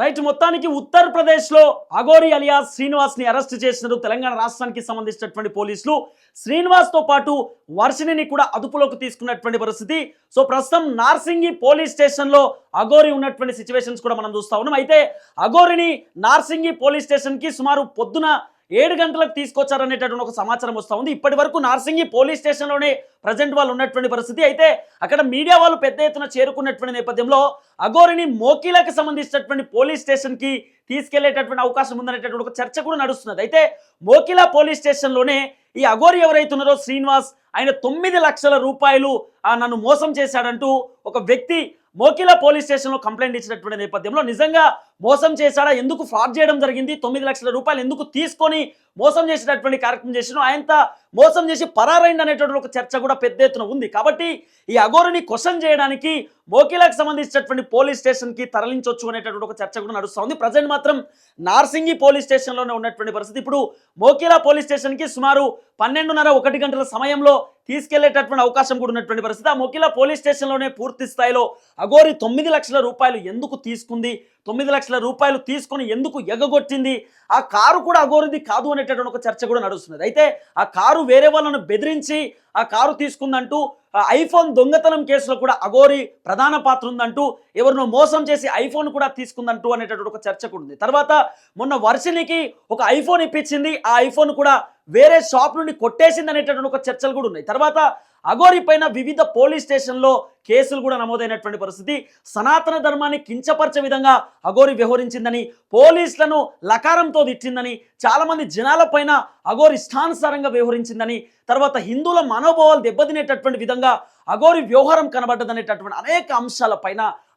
Right మొత్తానికి ఉత్తరప్రదేశ్లో Aghori alias శ్రీనివాస్ని arrest చేసినారు. తెలంగాణ రాష్ట్రానికి సంబంధించినటువంటి పోలీసులు. శ్రీనివాస్తో పాటు వర్షిణిని కూడా అదుపులోకి తీసుకున్నటువంటి పరిస్థితి. సో ప్రస్తుతం నార్సింగి పోలీస్ స్టేషన్లో అగోరి ఉన్నటువంటి సిచ్యువేషన్స్ కూడా మనం చూస్తా ఉన్నాం. అయితే అగోరిని నార్సింగి పోలీస్ స్టేషన్కి సుమారు పొద్దున ఏడు గంటలకు తీసుకొచ్చారనేటటువంటి ఒక సమాచారం వస్తూ ఉంది. ఇప్పటి వరకు నార్సింగి పోలీస్ స్టేషన్లోనే ప్రజెంట్ వాళ్ళు ఉన్నటువంటి పరిస్థితి. అయితే అక్కడ మీడియా వాళ్ళు పెద్ద ఎత్తున చేరుకున్నటువంటి నేపథ్యంలో అగోరిని మోకీలకు సంబంధించినటువంటి పోలీస్ స్టేషన్కి తీసుకెళ్ళేటటువంటి అవకాశం ఉందనేటటువంటి ఒక చర్చ కూడా నడుస్తున్నది. అయితే మోకిలా పోలీస్ స్టేషన్లోనే ఈ అగోరి ఎవరైతే ఉన్నారో శ్రీనివాస్ ఆయన తొమ్మిది లక్షల రూపాయలు ఆ, నన్ను మోసం చేశాడంటూ ఒక వ్యక్తి మోకిలా పోలీస్ స్టేషన్లో కంప్లైంట్ ఇచ్చినటువంటి నేపథ్యంలో నిజంగా మోసం చేశాడా? ఎందుకు ఫ్రాడ్ చేయడం జరిగింది? తొమ్మిది లక్షల రూపాయలు ఎందుకు తీసుకొని మోసం చేసేటటువంటి కార్యక్రమం చేసిన ఆయనంత మోసం చేసి పరారైంది అనేటువంటి ఒక చర్చ కూడా పెద్ద ఎత్తున ఉంది. కాబట్టి ఈ అఘోరిని క్వశ్చన్ చేయడానికి మోకిలాకు సంబంధించినటువంటి పోలీస్ స్టేషన్కి తరలించవచ్చు అనేటటువంటి ఒక చర్చ కూడా నడుస్తుంది ప్రజెంట్ మాత్రం నార్సింగి పోలీస్ స్టేషన్లోనే ఉన్నటువంటి పరిస్థితి. ఇప్పుడు మోకిలా పోలీస్ స్టేషన్కి సుమారు పన్నెండున్నర ఒకటి గంటల సమయంలో తీసుకెళ్ళేటటువంటి అవకాశం కూడా ఉన్నటువంటి పరిస్థితి. ఆ మొకిలా పోలీస్ స్టేషన్లోనే పూర్తి స్థాయిలో అగోరి తొమ్మిది లక్షల రూపాయలు ఎందుకు తీసుకుంది? తొమ్మిది లక్షల రూపాయలు తీసుకొని ఎందుకు ఎగగొట్టింది? ఆ కారు కూడా అగోరిది కాదు అనేటటువంటి ఒక చర్చ కూడా నడుస్తున్నది. అయితే ఆ కారు వేరే వాళ్ళను బెదిరించి ఆ కారు తీసుకుందంటూ ఆ ఐఫోన్ దొంగతనం కేసులో కూడా అగోరి ప్రధాన పాత్ర ఉందంటూ ఎవరినో మోసం చేసి ఐఫోన్ కూడా తీసుకుందంటూ అనేటటువంటి ఒక చర్చ కూడా ఉంది. తర్వాత మొన్న వర్షినికి ఒక ఐఫోన్ ఇప్పించింది. ఆ ఐఫోన్ కూడా వేరే షాప్ నుండి కొట్టేసింది అనేటటువంటి ఒక చర్చలు కూడా ఉన్నాయి. తర్వాత అఘోరి పైన వివిధ పోలీస్ స్టేషన్లో కేసులు కూడా నమోదైనటువంటి పరిస్థితి. సనాతన ధర్మాన్ని కించపరిచే విధంగా అఘోరి వ్యవహరించిందని పోలీసులను లకారంతో తిట్టిందని చాలామంది జనాల పైన అఘోరి ఇష్టానుసారంగా వ్యవహరించిందని తర్వాత హిందువుల మనోభావాలు దెబ్బతినేటటువంటి విధంగా అఘోరి వ్యవహారం కనబడ్డదనేటటువంటి అనేక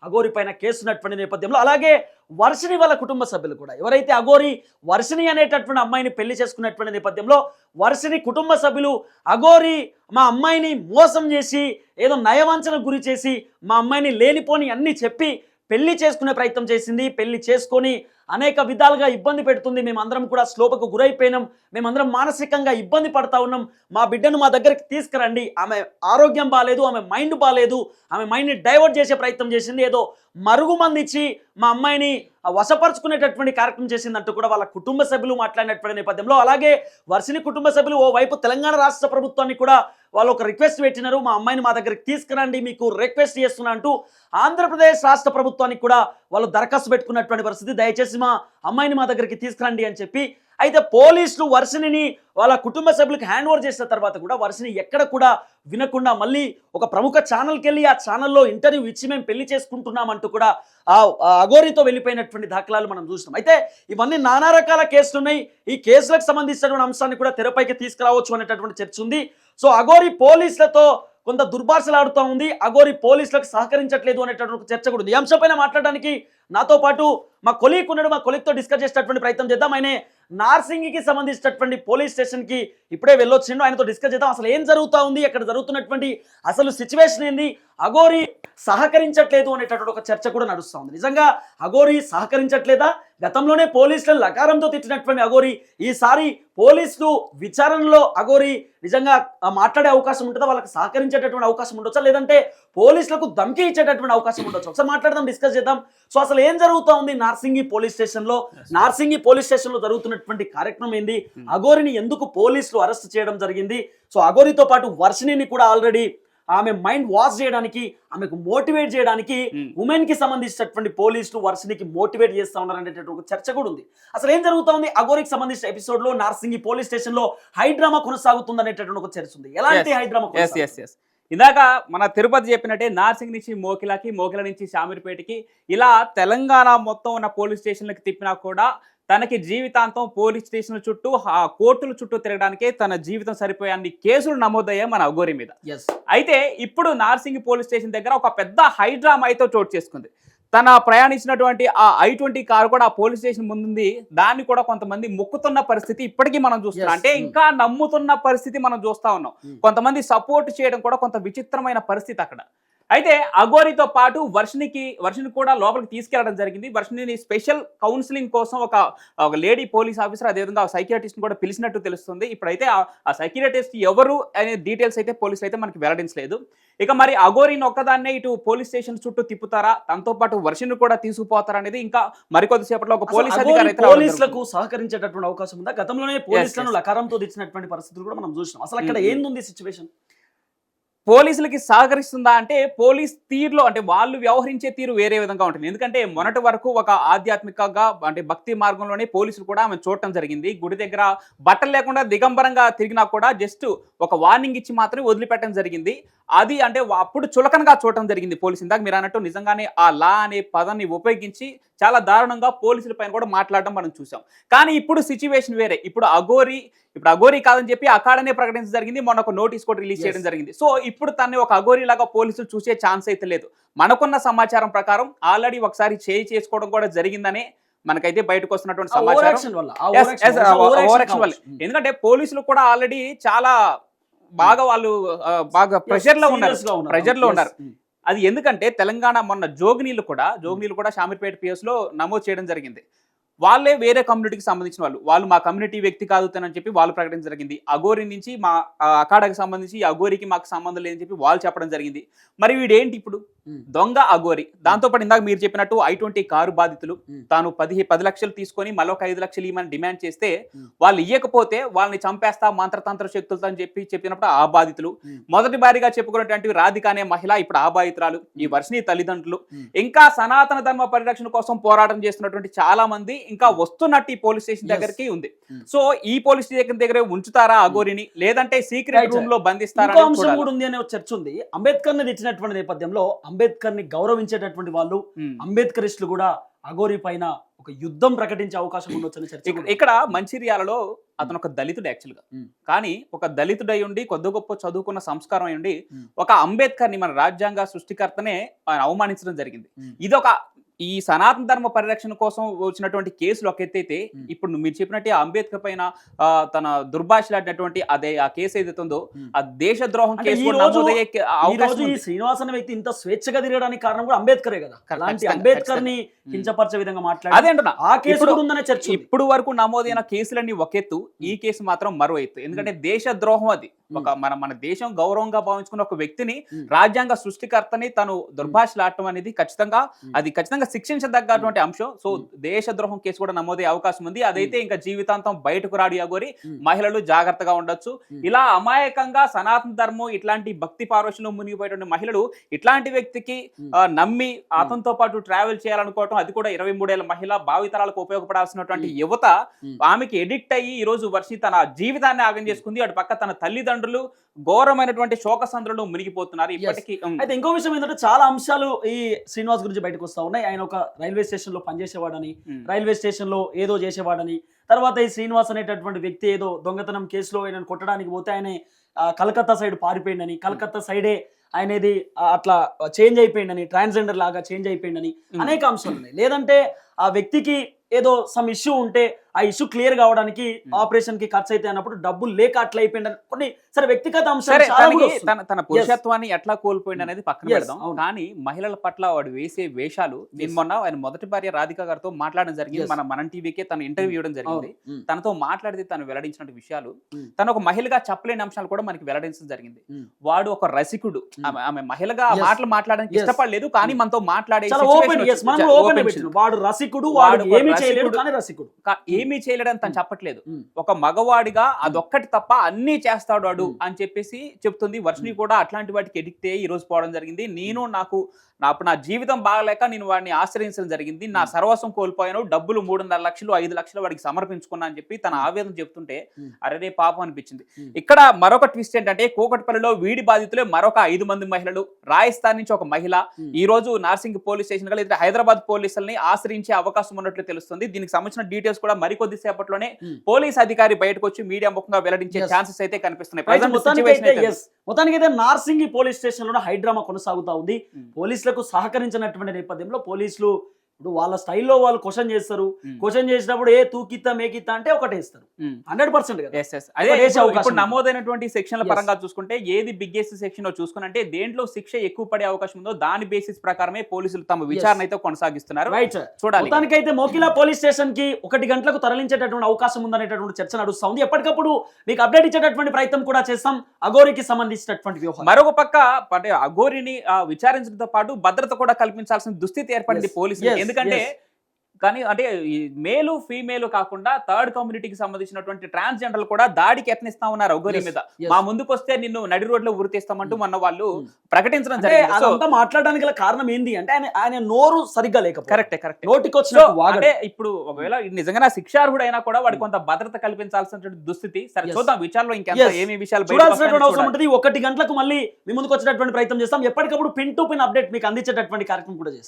అఘోరి పైన కేసు ఉన్నటువంటి కేసున్నటువంటి నేపథ్యంలో అలాగే వర్షిని వాళ్ళ కుటుంబ సభ్యులు కూడా. ఎవరైతే అఘోరి వర్షిని అనేటటువంటి అమ్మాయిని పెళ్ళి చేసుకున్నటువంటి నేపథ్యంలో వర్షిని కుటుంబ సభ్యులు అఘోరి మా అమ్మాయిని మోసం చేసి ఏదో నయవంచనకు గురి చేసి మా అమ్మాయిని లేనిపోని అన్నీ చెప్పి పెళ్ళి చేసుకునే ప్రయత్నం చేసింది. పెళ్ళి చేసుకొని అనేక విధాలుగా ఇబ్బంది పెడుతుంది. మేమందరం కూడా స్లోపకు గురైపోయినాం. మేమందరం మానసికంగా ఇబ్బంది పడతా ఉన్నాం. మా బిడ్డను మా దగ్గరికి తీసుకురండి. ఆమె ఆరోగ్యం బాగాలేదు ఆమె మైండ్ బాగాలేదు ఆమె మైండ్ని డైవర్ట్ చేసే ప్రయత్నం చేసింది. ఏదో మరుగుమంది ఇచ్చి మా అమ్మాయిని వశపరుచుకునేటటువంటి కార్యక్రమం చేసిందంటూ కూడా వాళ్ళ కుటుంబ సభ్యులు మాట్లాడినటువంటి నేపథ్యంలో. అలాగే వర్షిని కుటుంబ సభ్యులు ఓ వైపు తెలంగాణ రాష్ట్ర ప్రభుత్వాన్ని కూడా వాళ్ళు ఒక రిక్వెస్ట్ పెట్టినారు. మా అమ్మాయిని మా దగ్గరికి తీసుకురండి మీకు రిక్వెస్ట్ చేస్తున్నా అంటూ ఆంధ్రప్రదేశ్ రాష్ట్ర ప్రభుత్వానికి కూడా వాళ్ళు దరఖాస్తు పెట్టుకున్నటువంటి పరిస్థితి. దయచేసి మా అమ్మాయిని మా దగ్గరికి తీసుకురండి అని చెప్పి అయితే పోలీసులు వర్షిని వాళ్ళ కుటుంబ సభ్యులకు హ్యాండ్ ఓవర్ చేసిన తర్వాత కూడా వర్షిని ఎక్కడ కూడా వినకుండా మళ్ళీ ఒక ప్రముఖ ఛానల్కి వెళ్ళి ఆ ఛానల్లో ఇంటర్వ్యూ ఇచ్చి మేము పెళ్ళి చేసుకుంటున్నామంటూ కూడా ఆ ఆ వెళ్ళిపోయినటువంటి దాఖలాలు మనం చూసినాం అయితే ఇవన్నీ నానా రకాల కేసులు ఉన్నాయి ఈ కేసులకు సంబంధించినటువంటి అంశాన్ని కూడా తెరపైకి తీసుకురావచ్చు అనేటటువంటి చర్చ ఉంది. సో అఘోరి పోలీసులతో కొంత దుర్భాషలాడుతూ ఉంది. అఘోరి పోలీసులకు సహకరించట్లేదు అనేటటువంటి చర్చ కూడా ఉంది. ఈ అంశంపైన మాట్లాడడానికి నాతో పాటు మా కొలీగ్ ఉన్నాడు. మా కొలీగ్తో డిస్కస్ చేసేటటువంటి ప్రయత్నం చేద్దాం. ఆయన నార్సింగికి సంబంధించినటువంటి పోలీస్ స్టేషన్కి ఇప్పుడే వెళ్ళొచ్చిండు. ఆయనతో డిస్కస్ చేద్దాం. అసలు ఏం జరుగుతూ ఉంది? అక్కడ జరుగుతున్నటువంటి అసలు సిచ్యువేషన్ ఏంది? అఘోరి సహకరించట్లేదు అనేటటువంటి ఒక చర్చ కూడా నడుస్తూ ఉంది. నిజంగా అఘోరి సహకరించట్లేదా? గతంలోనే పోలీసులను లకారంతో తిట్టినటువంటి అఘోరి ఈసారి పోలీసులు విచారణలో అఘోరి నిజంగా మాట్లాడే అవకాశం ఉంటుందా? వాళ్ళకి సహకరించేటటువంటి అవకాశం ఉండొచ్చా? లేదంటే పోలీసులకు ధమ్కి ఇచ్చేటటువంటి అవకాశం ఉండొచ్చు? ఒకసారి మాట్లాడదాం డిస్కస్ చేద్దాం. సో అసలు ఏం జరుగుతూ ఉంది నార్సింగి పోలీస్ స్టేషన్లో నార్సింగి పోలీస్ స్టేషన్లో జరుగుతున్నటువంటి కార్యక్రమం ఏంది? అఘోరిని ఎందుకు పోలీసులు అరెస్ట్ చేయడం జరిగింది? సో అఘోరితో పాటు వర్షిణిని కూడా ఆల్రెడీ ఆమె మైండ్ వాష్ చేయడానికి ఆమెకు మోటివేట్ చేయడానికి. ఉమెన్కి సంబంధించినటువంటి పోలీసులు వర్షినికి మోటివేట్ చేస్తా ఉన్నారు అనేటటువంటి ఒక చర్చ కూడా ఉంది. అసలు ఏం జరుగుతా ఉంది అఘోరికి సంబంధించిన ఎపిసోడ్లో నార్సింగి పోలీస్ స్టేషన్లో హైడ్రామా కొనసాగుతుంది అనేటటువంటి ఒక చర్చ ఉంది. ఎలాంటి. హైడ్రామా ఇందాక మన తిరుపతి చెప్పినట్టే నార్సింగ్ నుంచి మోకిలాకి మోకిల నుంచి షామీర్పేటకి ఇలా తెలంగాణ మొత్తం ఉన్న పోలీస్ స్టేషన్లకు తిప్పినా కూడా తనకి జీవితాంతం పోలీస్ స్టేషన్ల చుట్టూ ఆ కోర్టుల చుట్టూ తిరగడానికే తన జీవితం సరిపోయే అన్ని కేసులు నమోదయ్యాయి మన అఘోరి మీద. ఎస్ అయితే ఇప్పుడు నార్సింగ్ పోలీస్ స్టేషన్ దగ్గర ఒక పెద్ద హైడ్రామా అయితే చోటు చేసుకుంది. తన ప్రయాణించినటువంటి ఆ ఐ ట్వంటీ కారు కూడా ఆ పోలీస్ స్టేషన్ ముందుంది. దాన్ని కూడా కొంతమంది మొక్కుతున్న పరిస్థితి ఇప్పటికీ మనం చూస్తున్నాం. అంటే Mm. ఇంకా నమ్ముతున్న పరిస్థితి మనం చూస్తా ఉన్నాం. Mm. కొంతమంది సపోర్ట్ చేయడం కూడా కొంత విచిత్రమైన పరిస్థితి అక్కడ. అయితే అఘోరితో పాటు వర్షినికి వర్షిని కూడా లోపలికి తీసుకెళ్ళడం జరిగింది. వర్షిని స్పెషల్ కౌన్సిలింగ్ కోసం ఒక ఒక లేడీ పోలీస్ ఆఫీసర్ అదేవిధంగా సైకియాటిస్ట్ కూడా పిలిచినట్టు తెలుస్తుంది. ఇప్పుడైతే ఆ- సైకియాటిస్ట్ ఎవరు అనే డీటెయిల్స్ అయితే పోలీసులు అయితే మనకి వెల్లడించలేదు. ఇక మరి అఘోరిని ఒక్కదాన్నే ఇటు పోలీస్ స్టేషన్ చుట్టూ తిప్పుతారా? తనతో పాటు వర్షిని కూడా తీసుకుపోతారా అనేది ఇంకా మరికొద్ది సేపట్లో ఒక పోలీస్ అధికారి పోలీసులకు సహకరించేటటువంటి అవకాశం ఉందా? గతంలోనే పోలీసులను. లకారంతో తెచ్చినటువంటి పరిస్థితులు కూడా మనం చూసినాం. అసలు అక్కడ Mm, mm. ఏంది సిచ్యువేషన్ పోలీసులకి సహకరిస్తుందా అంటే పోలీస్ తీరులో అంటే వాళ్ళు వ్యవహరించే తీరు వేరే విధంగా ఉంటుంది. ఎందుకంటే మొన్నటి వరకు ఒక ఆధ్యాత్మికంగా అంటే భక్తి మార్గంలోనే పోలీసులు కూడా ఆమె చూడటం జరిగింది. గుడి దగ్గర బట్టలు లేకుండా దిగంబరంగా తిరిగినా కూడా జస్ట్ ఒక వార్నింగ్ ఇచ్చి మాత్రమే వదిలిపెట్టడం జరిగింది. అది అంటే అప్పుడు చులకనగా చూడటం జరిగింది పోలీసు ఇందాక మీరు అన్నట్టు నిజంగానే ఆ లా అనే పదాన్ని ఉపయోగించి చాలా దారుణంగా పోలీసుల పైన కూడా మాట్లాడడం మనం చూసాం. కానీ ఇప్పుడు సిచ్యువేషన్ వేరే. ఇప్పుడు అఘోరి ఇప్పుడు అఘోరి కాదని చెప్పి అకాడనే ప్రకటించడం జరిగింది. మొన్న ఒక నోటీస్ కూడా రిలీజ్ చేయడం. జరిగింది. సో ఇప్పుడు తన్ని ఒక అఘోరి లాగా పోలీసులు చూసే ఛాన్స్ అయితే లేదు. మనకున్న సమాచారం ప్రకారం ఆల్రెడీ ఒకసారి చేయి చేసుకోవడం కూడా జరిగిందనే మనకైతే బయటకు వస్తున్నటువంటి సమాచారం. ఎందుకంటే పోలీసులు కూడా ఆల్రెడీ చాలా బాగా వాళ్ళు బాగా ప్రెషర్లో ఉన్నారు. Pressure లో. ఉన్నారు. Mm. అది ఎందుకంటే తెలంగాణ మొన్న జోగినీళ్ళు కూడా జోగినీళ్ళు కూడా షామీర్పేట పిఎస్లో నమోదు చేయడం జరిగింది వాళ్ళే వేరే కమ్యూనిటీకి సంబంధించిన వాళ్ళు వాళ్ళు మా కమ్యూనిటీ వ్యక్తి కాదు అని చెప్పి వాళ్ళు ప్రకటించడం జరిగింది అగోరి నుంచి మా అఖాడాకి సంబంధించి ఈ అగోరికి మాకు సంబంధం లేదని చెప్పి వాళ్ళు చెప్పడం జరిగింది మరి వీడేంటి ఇప్పుడు. దొంగ అగోరి దాంతో పాటు ఇందాక మీరు చెప్పినట్టు ఐ ట్వంటీ కారు బాధితులు. తాను పది పది లక్షలు తీసుకొని ఒక ఐదు లక్షలు ఇవ్వమని డిమాండ్ చేస్తే. వాళ్ళు ఇవ్వకపోతే వాళ్ళని చంపేస్తా మంత్రతంత్ర శక్తులతో అని చెప్పి చెప్పినప్పుడు ఆ బాధితులు. మొదటి బారిగా చెప్పుకున్నటువంటి రాధిక అనే మహిళ ఇప్పుడు ఆ బాధితురాలు ఈ వర్షిని తల్లిదండ్రులు. ఇంకా సనాతన ధర్మ పరిరక్షణ కోసం పోరాటం చేస్తున్నటువంటి చాలా మంది ఇంకా వస్తున్నట్టు ఈ పోలీస్ స్టేషన్. దగ్గరికి ఉంది. సో ఈ పోలీస్ స్టేషన్ దగ్గరే ఉంచుతారా అఘోరిని లేదంటే సీక్రెట్. రూమ్లో బంధిస్తారా. కూడా ఉంది అనే చర్చ ఉంది అంబేద్కర్ని తెచ్చినటువంటి నేపథ్యంలో అంబేద్కర్ని గౌరవించేటటువంటి వాళ్ళు. అంబేద్కరిస్టులు కూడా అగోరి పైన ఒక యుద్ధం ప్రకటించే అవకాశం ఉండొచ్చని చర్చ ఇక్కడ- మంచిర్యాలలో అతను ఒక దళితుడు యాక్చువల్గా ఉమ్. కానీ ఒక దళితుడై ఉండి కొద్ది గొప్ప చదువుకున్న సంస్కారం అయి ఉండి. ఒక అంబేద్కర్ని మన రాజ్యాంగ సృష్టికర్తనే ఆయన అవమానించడం జరిగింది. ఇది ఒక ఈ సనాతన ధర్మ పరిరక్షణ కోసం వచ్చినటువంటి కేసులు ఒక ఎత్తైతే. ఇప్పుడు మీరు చెప్పినట్టు అంబేద్కర్ పైన తన దుర్భాషలాడినటువంటి అదే ఆ కేసు ఏదైతే ఉందో. ఆ దేశద్రోహం అంటే కేసు ఈ కూడా రోజు- నమోదయ్యే కే- ఈ అవకాశం రోజు ఈ ఉంది. శ్రీనివాస్ అనే వ్యక్తి ఇంత స్వేచ్ఛగా తిరగడానికి కారణం కూడా అంబేద్కరే కదా అలాంటి అంబేద్కర్ని. కించపరిచే విధంగా అదే మాట్లాడి అంటున్నా ఆ కేసు ఉందనే చర్చ. ఇప్పుడు వరకు నమోదైన కేసులన్నీ ఒక ఎత్తు ఈ కేసు మాత్రం మరో ఎత్తు ఎందుకంటే దేశ ద్రోహం అది ఒక మన మన దేశం గౌరవంగా భావించుకున్న ఒక వ్యక్తిని. రాజ్యాంగ సృష్టికర్తని తను దుర్భాషలాడటం అనేది ఖచ్చితంగా. అది ఖచ్చితంగా శిక్షించదగ్గటువంటి అంశం. So um. దేశ ద్రోహం కేసు కూడా నమోదయ్యే అవకాశం ఉంది. అదైతే ఇంకా జీవితాంతం బయటకు రాడు అగోరి. మహిళలు జాగ్రత్తగా ఉండొచ్చు. ఇలా అమాయకంగా సనాతన ధర్మం ఇట్లాంటి భక్తి పార్వశంలో మునిగిపోయేటువంటి మహిళలు ఇట్లాంటి వ్యక్తికి నమ్మి అతనితో పాటు ట్రావెల్ చేయాలనుకోవటం అది కూడా ఇరవై మూడేళ్ళ మహిళ భావితరాలకు ఉపయోగపడాల్సినటువంటి. యువత. ఆమెకి ఎడిక్ట్ అయ్యి ఈ రోజు వర్షి తన జీవితాన్ని ఆగం చేసుకుంది. అటు పక్క తన తల్లిదండ్రులు ఘోరమైనటువంటి శోకసంద్రంలో మునిగిపోతున్నారు. ఇప్పటికీ అయితే ఇంకో విషయం ఏంటంటే చాలా అంశాలు ఈ శ్రీనివాస్ గురించి బయటకు వస్తా ఉన్నాయి. ఆయన ఒక రైల్వే స్టేషన్లో పనిచేసేవాడని రైల్వే స్టేషన్లో ఏదో చేసేవాడని తర్వాత ఈ శ్రీనివాస్ అనేటటువంటి వ్యక్తి ఏదో దొంగతనం కేసులో ఆయన కొట్టడానికి పోతే ఆయన కలకత్తా సైడ్ పారిపోయిందని కలకత్తా సైడే ఆయనది అట్లా చేంజ్ అయిపోయిందని ట్రాన్స్జెండర్ లాగా చేంజ్ అయిపోయిందని. అనేక అంశాలు ఉన్నాయి లేదంటే ఆ వ్యక్తికి ఏదో సమ్ ఇష్యూ ఉంటే ఆ ఇష్యూ క్లియర్ కావడానికి. ఆపరేషన్కి ఖర్చు అయితే అన్నప్పుడు డబ్బులు లేక అట్లా అయిపోయిందని కొన్ని సరే వ్యక్తిగత అంశాలు. తన తన పురుషత్వాన్ని ఎట్లా కోల్పోయింది అనేది పక్కన పెడదాం. కానీ మహిళల పట్ల వాడు వేసే వేషాలు నేను. మొన్న ఆయన మొదటి భార్య రాధిక గారితో మాట్లాడడం జరిగింది. మన మనం టీవీకే తన ఇంటర్వ్యూ ఇవ్వడం జరిగింది. తనతో మాట్లాడితే తను వెల్లడించిన విషయాలు. తను ఒక మహిళగా చెప్పలేని అంశాలు కూడా మనకి వెల్లడించడం జరిగింది. వాడు ఒక రసికుడు. ఆమె మహిళగా. మాటలు మాట్లాడడానికి. ఇష్టపడలేదు కానీ. మనతో మాట్లాడే వాడు రసికుడు వాడు ఏమీ చేయలేడు రసికుడు. కానీ రసికుడు కా- ఏమీ చేయలేడని తను చెప్పట్లేదు. ఒక మగవాడిగా అదొక్కటి తప్ప అన్ని చేస్తాడు వాడు. అని చెప్పేసి చెప్తుంది. వర్షిని కూడా అట్లాంటి వాటికి ఎడిక్ట్ అయ్యి ఈ రోజు పోవడం జరిగింది. నేను నాకు నా నా జీవితం బాగలేక నేను వాడిని ఆశ్రయించడం జరిగింది. నా. సర్వస్వం కోల్పోయాను. డబ్బులు మూడున్నర లక్షలు ఐదు లక్షలు వాడికి సమర్పించుకున్నా అని చెప్పి తన ఆవేదన చెప్తుంటే. అరే పాపం అనిపించింది. ఇక్కడ మరొక ట్విస్ట్ ఏంటంటే కూకట్పల్లిలో వీడి బాధితులే మరొక ఐదు మంది మహిళలు. రాజస్థాన్ నుంచి ఒక మహిళ. ఈ రోజు నార్సింగ్ పోలీస్ స్టేషన్ లేదా హైదరాబాద్ పోలీసుల్ని ఆశ్రయించే అవకాశం ఉన్నట్లు తెలుస్తుంది. దీనికి సంబంధించిన డీటెయిల్స్ కూడా మరికొద్ది సేపట్లోనే. పోలీస్ అధికారి బయటకు వచ్చి మీడియా ముఖంగా వెల్లడించే. ఛాన్సెస్ అయితే కనిపిస్తున్నాయి అయితే Present మొత్తానికి situation అయితే అయితే yes. మొత్తానికి అయితే నార్సింగి పోలీస్ స్టేషన్లో హైడ్రామా కొనసాగుతా ఉంది. పోలీసులకు సహకరించినటువంటి నేపథ్యంలో పోలీసులు ఇప్పుడు వాళ్ళ స్టైల్లో వాళ్ళు క్వశ్చన్ చేస్తారు. క్వశ్చన్ చేసినప్పుడు ఏ తూకిత్తా మేకిత్తా అంటే ఒకటే ఇస్తారు. ఉమ్. హండ్రెడ్ పర్సెంట్ ఇప్పుడు-. నమోదైనటువంటి సెక్షన్ల. పరంగా చూసుకుంటే ఏది బిగ్గెస్ట్ సెక్షన్ చూసుకుని దేంట్లో శిక్ష ఎక్కువ పడే అవకాశం ఉందో దాని బేసిస్ ప్రకారమే పోలీసులు తమ విచారణ అయితే కొనసాగిస్తున్నారు. రైట్ చూడాలి మొత్తానికైతే మోకిలా పోలీస్ స్టేషన్కి ఒకటి గంటలకు తరలించేటటువంటి అవకాశం ఉందనేటటువంటి చర్చ నడుస్తా ఉంది ఎప్పటికప్పుడు మీకు అప్డేట్ ఇచ్చేటటువంటి ప్రయత్నం కూడా చేస్తాం. అగోరికి సంబంధించినటువంటి వ్యవహారం మరొక పక్క అంటే అఘోరిని విచారించడంతో పాటు భద్రత కూడా కల్పించాల్సిన దుస్థితి ఏర్పడింది పోలీసులు ఎందుకంటే. కానీ అంటే మేలు ఫీమేల్ కాకుండా థర్డ్ కమ్యూనిటీకి సంబంధించినటువంటి ట్రాన్స్జెండర్లు కూడా దాడికి యత్నిస్తా ఉన్నారు Yes, మీద. మా ముందుకు వస్తే నిన్ను నడి రోడ్లో ఉరితీస్తామంటూ Hmm. మొన్న వాళ్ళు Hmm. ప్రకటించడం జరిగింది మాట్లాడడానికి గల కారణం ఏంది అంటే ఆయన ఆయన నోరు సరిగ్గా లేకపోతే కరెక్టే కరెక్ట్ నోటికి వాగడం. అంటే ఇప్పుడు ఒకవేళ ఇది నిజంగా శిక్షార్హుడు అయినా కూడా వాడికి కొంత భద్రత కల్పించాల్సినటువంటి దుస్థితి సరే. చూద్దాం విచారణలో ఇంకెంత Yes. ఏమి విషయాలు చూడాల్సినటువంటి అవసరం. ఉంటుంది ఒకటి గంటలకు మళ్ళీ మీ ముందుకు వచ్చేటటువంటి ప్రయత్నం చేస్తాం ఎప్పటికప్పుడు పిన్ టు పిన్ అప్డేట్ మీకు అందించేటటువంటి కార్యక్రమం కూడా చేస్తాం